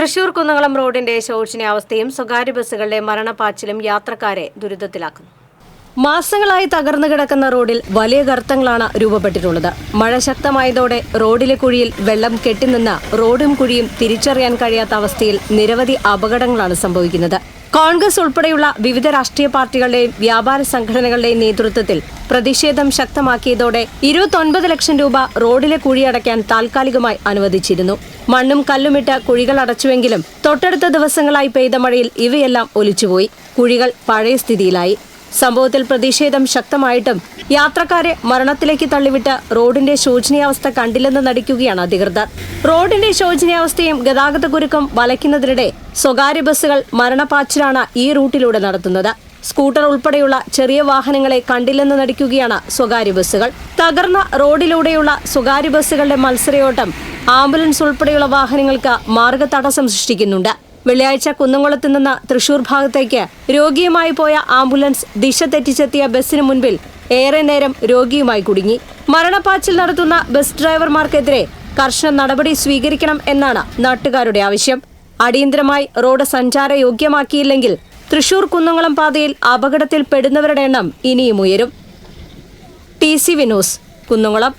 തൃശൂർ കുന്നംകുളം റോഡിന്റെ ശോചനീയാവസ്ഥയും സ്വകാര്യ ബസ്സുകളുടെ മരണപ്പാച്ചിലും യാത്രക്കാരെ ദുരിതത്തിലാക്കുന്നു. മാസങ്ങളായി തകർന്നു കിടക്കുന്ന റോഡിൽ വലിയ ഗർത്തങ്ങളാണ് രൂപപ്പെട്ടിട്ടുള്ളത്. മഴ ശക്തമായതോടെ റോഡിലെ കുഴിയിൽ വെള്ളം കെട്ടിനിന്ന് റോഡും കുഴിയും തിരിച്ചറിയാൻ കഴിയാത്ത അവസ്ഥയിൽ നിരവധി അപകടങ്ങളാണ് സംഭവിക്കുന്നത്. കോൺഗ്രസ് ഉൾപ്പെടെയുള്ള വിവിധ രാഷ്ട്രീയ പാർട്ടികളുടെയും വ്യാപാര സംഘടനകളുടെയും നേതൃത്വത്തിൽ പ്രതിഷേധം ശക്തമാക്കിയതോടെ ഇരുപത്തൊൻപത് ലക്ഷം രൂപ റോഡിലെ കുഴി കുഴിയടയ്ക്കാൻ താൽക്കാലികമായി അനുവദിച്ചിരുന്നു. മണ്ണും കല്ലുമിട്ട് കുഴികൾ അടച്ചുവെങ്കിലും തൊട്ടടുത്ത ദിവസങ്ങളായി പെയ്ത മഴയിൽ ഇവയെല്ലാം ഒലിച്ചുപോയി. കുഴികൾ പഴയ സ്ഥിതിയിലായി. സംഭവത്തിൽ പ്രതിഷേധം ശക്തമായിട്ടും യാത്രക്കാരെ മരണത്തിലേക്ക് തള്ളിവിട്ട് റോഡിന്റെ ശോചനീയാവസ്ഥ കണ്ടില്ലെന്ന് നടിക്കുകയാണ് അധികൃതർ. റോഡിന്റെ ശോചനീയാവസ്ഥയും ഗതാഗതക്കുരുക്കും വലയ്ക്കുന്നതിനിടെ സ്വകാര്യ ബസ്സുകൾ മരണപ്പാച്ചിലാണ് ഈ റൂട്ടിലൂടെ നടത്തുന്നത്. സ്കൂട്ടർ ഉൾപ്പെടെയുള്ള ചെറിയ വാഹനങ്ങളെ കണ്ടില്ലെന്ന് നടിക്കുകയാണ് സ്വകാര്യ ബസ്സുകൾ. തകർന്ന റോഡിലൂടെയുള്ള സ്വകാര്യ ബസ്സുകളുടെ മത്സരയോട്ടം ആംബുലൻസ് ഉൾപ്പെടെയുള്ള വാഹനങ്ങൾക്ക് മാർഗതടസ്സം സൃഷ്ടിക്കുന്നുണ്ട്. വെള്ളിയാഴ്ച കുന്നംകുളത്ത് നിന്ന് തൃശൂർ ഭാഗത്തേക്ക് രോഗിയുമായി പോയ ആംബുലൻസ് ദിശ തെറ്റിച്ചെത്തിയ ബസ്സിന് മുൻപിൽ ഏറെ നേരം രോഗിയുമായി കുടുങ്ങി. മരണപ്പാച്ചിൽ നടത്തുന്ന ബസ് ഡ്രൈവർമാർക്കെതിരെ കർശന നടപടി സ്വീകരിക്കണം എന്നാണ് നാട്ടുകാരുടെ ആവശ്യം. അടിയന്തരമായി റോഡ് സഞ്ചാര യോഗ്യമാക്കിയില്ലെങ്കിൽ തൃശൂർ കുന്നംകുളം പാതയിൽ അപകടത്തിൽ പെടുന്നവരുടെ എണ്ണം ഇനിയും ഉയരും. T C Vinod Kunnamkulam.